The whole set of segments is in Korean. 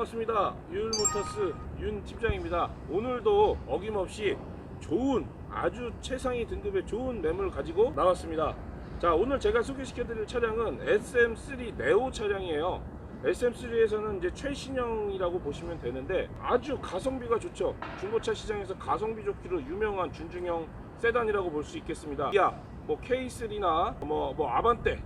반갑습니다. 유일모터스 윤 팀장입니다. 오늘도 어김없이 좋은 아주 최상위 등급의 좋은 매물을 가지고 나왔습니다. 자 오늘 제가 소개시켜 드릴 차량은 SM3 네오 차량이에요. SM3에서는 이제 최신형이라고 보시면 되는데 아주 가성비가 좋죠. 중고차 시장에서 가성비 좋기로 유명한 준중형 세단이라고 볼 수 있겠습니다. 야, 뭐 K3나 뭐, 뭐 아반떼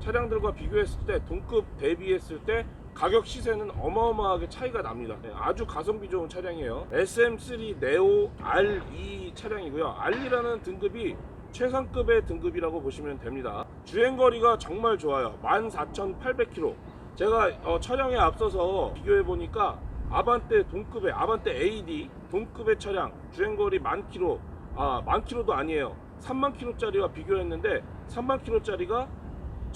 차량들과 비교했을 때 동급 대비했을 때 가격 시세는 어마어마하게 차이가 납니다. 네, 아주 가성비 좋은 차량이에요. SM3 네오 R2 차량이고요. R2라는 등급이 최상급의 등급이라고 보시면 됩니다. 주행거리가 정말 좋아요. 14,800km. 제가 어, 촬영에 앞서서 비교해 보니까 아반떼 동급의 아반떼 AD 동급의 차량 주행거리 만 킬로 아, 만 킬로도 아니에요. 3만 킬로짜리와 비교했는데 3만 킬로짜리가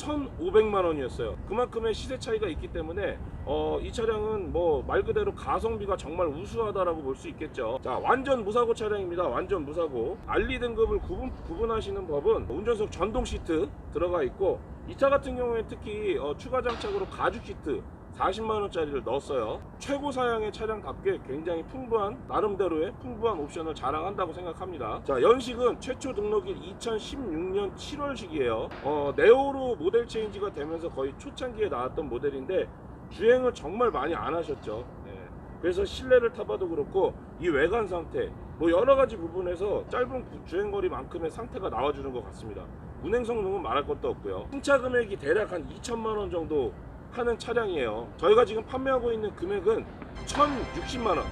1,500만 원이었어요. 그만큼의 시세 차이가 있기 때문에 어, 이 차량은 뭐 말 그대로 가성비가 정말 우수하다라고 볼 수 있겠죠. 자, 완전 무사고 차량입니다. 완전 무사고. 알리 등급을 구분, 구분하시는 법은 운전석 전동 시트 들어가 있고 이 차 같은 경우에 특히 어, 추가 장착으로 가죽 시트 40만 원짜리를 넣었어요. 최고 사양의 차량답게 굉장히 풍부한 나름대로의 풍부한 옵션을 자랑한다고 생각합니다. 자 연식은 최초 등록일 2016년 7월식이에요. 어, 네오로 모델 체인지가 되면서 거의 초창기에 나왔던 모델인데 주행을 정말 많이 안 하셨죠. 예. 그래서 실내를 타봐도 그렇고 이 외관 상태 뭐 여러 가지 부분에서 짧은 구- 주행거리만큼의 상태가 나와주는 것 같습니다. 운행 성능은 말할 것도 없고요. 신차 금액이 대략 한 2천만 원 정도 하는 차량이에요. 저희가 지금 판매하고 있는 금액은 1,060만 원,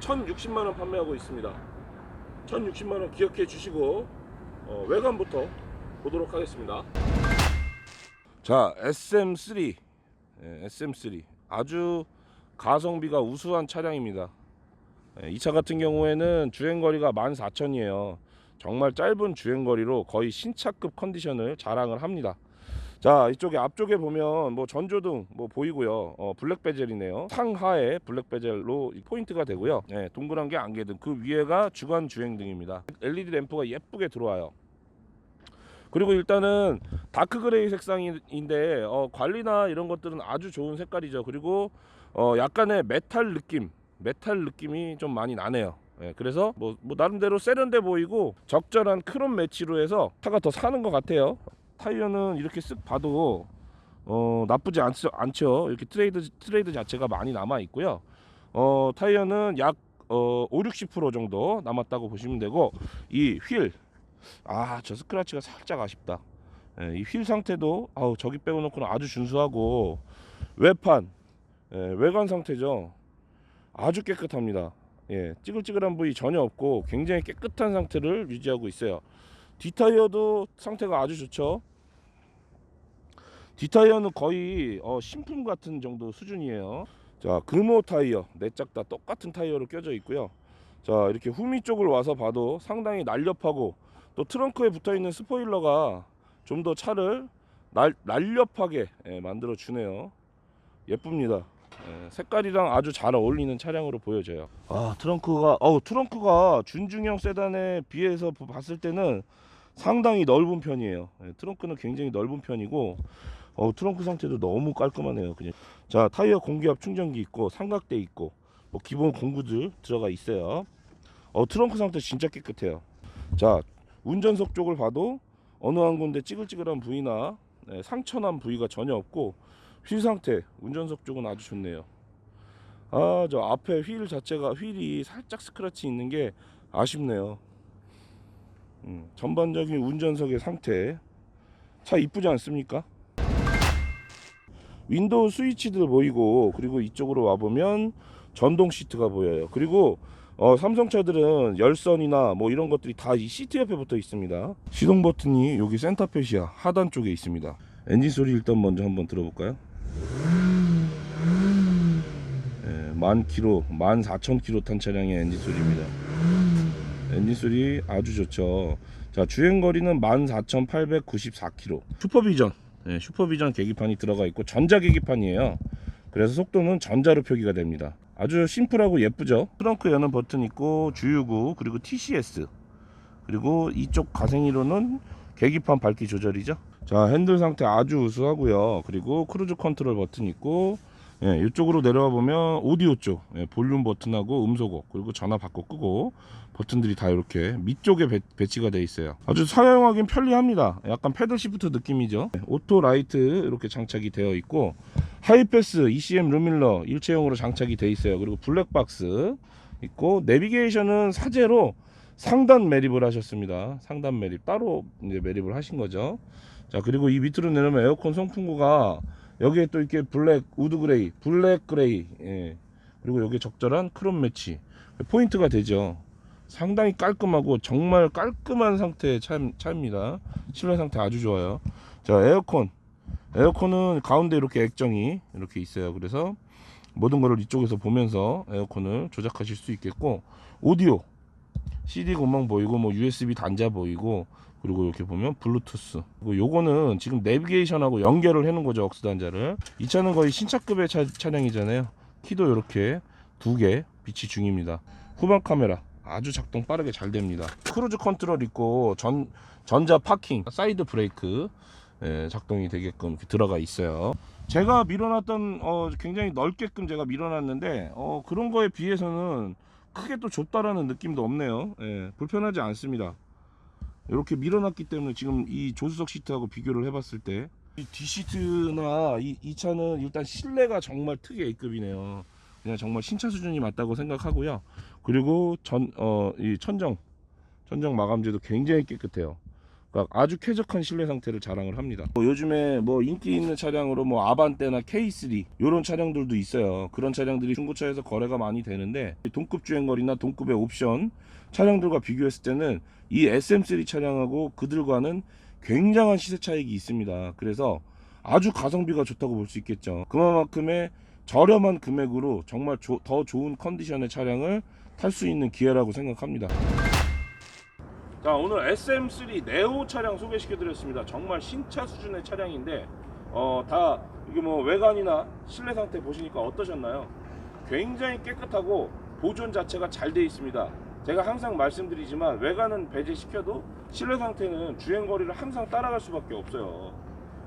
1,060만 원 판매하고 있습니다. 1,060만 원 기억해 주시고 어, 외관부터 보도록 하겠습니다. 자, SM3, 예, SM3 아주 가성비가 우수한 차량입니다. 예, 이차 같은 경우에는 주행거리가 14,000이에요. 정말 짧은 주행거리로 거의 신차급 컨디션을 자랑을 합니다. 자 이쪽에 앞쪽에 보면 뭐 전조등 뭐 보이고요. 어, 블랙 베젤이네요. 상하에 블랙 베젤로 이 포인트가 되고요. 네, 동그란 게 안개등. 그 위에가 주간 주행등입니다. LED 램프가 예쁘게 들어와요. 그리고 일단은 다크 그레이 색상인데 어, 관리나 이런 것들은 아주 좋은 색깔이죠. 그리고 어, 약간의 메탈 느낌 메탈 느낌이 좀 많이 나네요. 예, 그래서 뭐, 뭐 나름대로 세련돼 보이고 적절한 크롬 매치로 해서 차가 더 사는 것 같아요 타이어는 이렇게 쓱 봐도 어, 나쁘지 않, 않죠. 이렇게 트레이드 트레이드 자체가 많이 남아 있고요. 어, 타이어는 약 어, 5, 60% 정도 남았다고 보시면 되고 이 휠, 아, 저 스크래치가 살짝 아쉽다. 예, 이휠 상태도 아우 저기 빼고 놓고는 아주 준수하고 외판, 예, 외관 상태죠. 아주 깨끗합니다. 예, 찌글찌글한 부위 전혀 없고 굉장히 깨끗한 상태를 유지하고 있어요. 뒷타이어도 상태가 아주 좋죠. 뒷타이어는 거의 어, 신품 같은 정도 수준이에요. 자, 금호 타이어 네 짝 다 똑같은 타이어로 껴져 있고요. 자, 이렇게 후미 쪽을 와서 봐도 상당히 날렵하고 또 트렁크에 붙어 있는 스포일러가 좀 더 차를 날, 날렵하게 예, 만들어 주네요. 예쁩니다. 예, 색깔이랑 아주 잘 어울리는 차량으로 보여져요. 아 트렁크가 어우 트렁크가 준중형 세단에 비해서 보- 봤을 때는 상당히 넓은 편이에요. 예, 트렁크는 굉장히 넓은 편이고 어 트렁크 상태도 너무 깔끔하네요. 그냥 자 타이어 공기압 충전기 있고 삼각대 있고 뭐 기본 공구들 들어가 있어요. 어 트렁크 상태 진짜 깨끗해요. 자 운전석 쪽을 봐도 어느 한 군데 찌글찌글한 부위나 네, 상처난 부위가 전혀 없고 휠 상태 운전석 쪽은 아주 좋네요. 아 저 앞에 휠 자체가 휠이 살짝 스크래치 있는 게 아쉽네요. 음, 전반적인 운전석의 상태 차 이쁘지 않습니까? 윈도우 스위치들 보이고 그리고 이쪽으로 와 보면 전동 시트가 보여요. 그리고 어, 삼성차들은 열선이나 뭐 이런 것들이 다 이 시트 옆에 붙어 있습니다. 시동 버튼이 여기 센터페시아 하단 쪽에 있습니다. 엔진 소리 일단 먼저 한번 들어볼까요? 예, 만 킬로, 만 사천 킬로 탄 차량의 엔진 소리입니다. 엔진 소리 아주 좋죠. 자 주행 거리는 만 사천 팔백 구십사 킬로. 슈퍼비전, 예, 슈퍼비전 계기판이 들어가 있고 전자 계기판이에요. 그래서 속도는 전자로 표기가 됩니다. 아주 심플하고 예쁘죠. 트렁크 여는 버튼 있고 주유구 그리고 TCS 그리고 이쪽 가생이로는 계기판 밝기 조절이죠. 자 핸들 상태 아주 우수하고요. 그리고 크루즈 컨트롤 버튼 있고 예, 이쪽으로 내려와 보면 오디오 쪽 예, 볼륨 버튼하고 음소거 그리고 전화 받고 끄고 버튼들이 다 이렇게 밑쪽에 배, 되어 있어요. 아주 사용하기는 편리합니다. 약간 패들 시프트 느낌이죠. 예, 오토 라이트 이렇게 장착이 되어 있고 하이패스 ECM 루밀러 일체형으로 장착이 되어 있어요. 그리고 블랙박스 있고 내비게이션은 사제로 상단 매립을 하셨습니다. 상단 매립 따로 이제 매립을 하신 거죠. 자 그리고 이 밑으로 내려면 에어컨 송풍구가 여기에 또 이렇게 블랙 우드 그레이, 블랙 그레이, 예. 그리고 여기 적절한 크롬 매치 포인트가 되죠. 상당히 깔끔하고 정말 깔끔한 상태의 차, 차입니다. 실내 상태 아주 좋아요. 자 에어컨, 에어컨은 가운데 이렇게 액정이 이렇게 있어요. 그래서 모든 거를 이쪽에서 보면서 에어컨을 조작하실 수 있겠고 오디오, CD 구멍 보이고 뭐 USB 단자 보이고 그리고 이렇게 보면 블루투스. 요거는 지금 내비게이션하고 연결을 해놓은 거죠 억스 단자를. 이 차는 거의 신차급의 차, 차량이잖아요. 키도 이렇게 두 개 비치 중입니다. 후방 카메라 아주 작동 빠르게 잘 됩니다. 크루즈 컨트롤 있고 전 전자 파킹 사이드 브레이크 예, 작동이 되게끔 들어가 있어요. 제가 밀어놨던 어, 굉장히 넓게끔 제가 밀어놨는데 어, 그런 거에 비해서는 크게 또 좁다라는 느낌도 없네요 예, 불편하지 않습니다 이렇게 밀어놨기 때문에 지금 이 조수석 시트하고 비교를 해봤을 때이 뒤시트나 이, 이 차는 일단 실내가 정말 특이 A급이네요. 그냥 정말 신차 수준이 맞다고 생각하고요. 그리고 전, 어, 이 천정, 천정 마감재도 굉장히 깨끗해요. 그러니까 아주 쾌적한 실내 상태를 자랑을 합니다. 뭐 요즘에 뭐 인기 있는 차량으로 뭐 아반떼나 K3 이런 차량들도 있어요. 그런 차량들이 중고차에서 거래가 많이 되는데 동급 주행거리나 동급의 옵션 차량들과 비교했을 때는 이 SM3 차량하고 그들과는 굉장한 시세 차익이 있습니다. 그래서 아주 가성비가 좋다고 볼 수 있겠죠. 그만큼의 저렴한 금액으로 정말 조- 더 좋은 컨디션의 차량을 탈 수 있는 기회라고 생각합니다. 자 오늘 SM3 네오 차량 소개시켜 드렸습니다. 정말 신차 수준의 차량인데 어 다 이게 뭐 외관이나 실내 상태 보시니까 어떠셨나요? 굉장히 깨끗하고 보존 자체가 잘돼 있습니다. 제가 항상 말씀드리지만 외관은 배제시켜도 실내 상태는 주행 거리를 항상 따라갈 수밖에 없어요.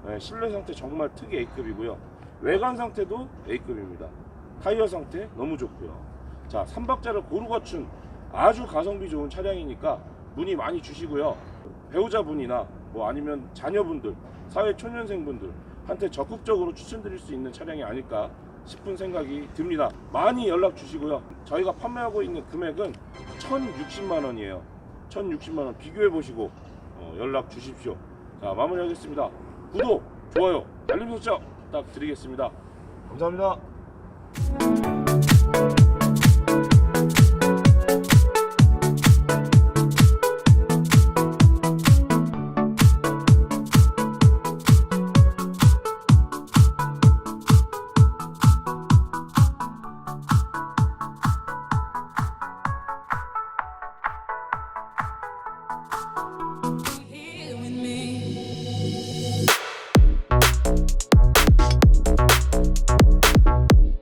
네, 실내 상태 정말 특이 A급이고요. 외관 상태도 A급입니다. 타이어 상태 너무 좋고요. 자 3박자를 고루 갖춘 아주 가성비 좋은 차량이니까 문의 많이 주시고요. 배우자분이나 뭐 아니면 자녀분들, 사회 초년생분들 한테 적극적으로 추천드릴 수 있는 차량이 아닐까 싶은 생각이 듭니다. 많이 연락 주시고요. 저희가 판매하고 있는 금액은 1,060만 원이에요. 1,060만 원 비교해 보시고 어, 연락 주십시오. 자 마무리하겠습니다. 구독, 좋아요, 알림 설정 부탁드리겠습니다. 감사합니다.